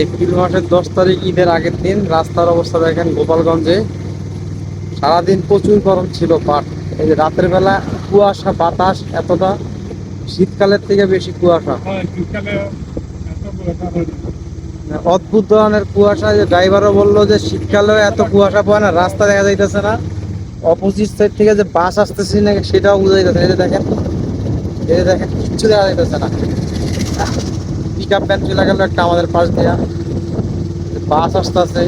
April মাসের দশ তারিখ ঈদের আগের দিন রাস্তার অবস্থা দেখেন গোপালগঞ্জে। সারাদিন প্রচুর গরম ছিল পাট এই যে রাতের বেলা কুয়াশা, বাতাস এতটা, শীতকালের থেকে বেশি কুয়াশা। অদ্ভুত ধরনের কুয়াশা যে ড্রাইভারও বলল যে শীতকালেও এত কুয়াশা পড়ে না, রাস্তা দেখা যাইতেছে না। অপোজিট সাইড থেকে যে বাস আসতেছে না সেটাও বোঝা যাইতেছে এই যে দেখেন, এই যে দেখেন, কিচ্ছু দেখা যাইতেছে না। পিক আপ ভ্যান চলে গেল একটা আমাদের পাশ দিয়া। বাস আসতেছে।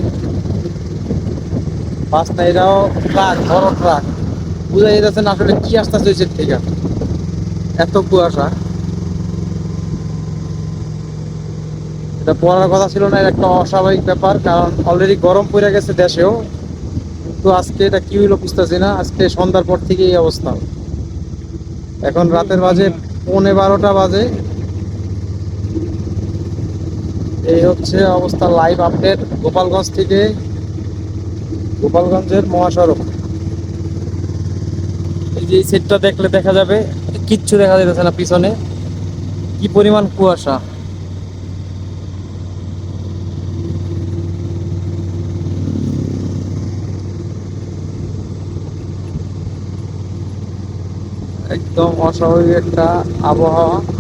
বাস না, এটাও ট্রাক বড় ট্রাক বোঝা যাইতেছে না আসলে কি আসতেছে ওই থেকে। এত কুয়াশা। এটা পড়ার কথা ছিল না একটা অস্বাভাবিক ব্যাপার, কারণ অলরেডি গরম পড়ে গেছে দেশেও। কিন্তু আজকে এটা কি হইল বুঝতেছি না, আজকে সন্ধ্যার পর থেকে এই অবস্থা। এখন রাতের বাজে পৌনে বারোটা বাজে। এই হচ্ছে অবস্থা লাইভ আপডেট গোপালগঞ্জ থেকে, গোপালগঞ্জের মহাসড়ক। এই যে সেটটা দেখলে দেখা যাবে, কিচ্ছু দেখা যাইতেছে না পিছনে। কি পরিমাণ কুয়াশা। একদম অস্বাভাবিক একটা আবহাওয়া।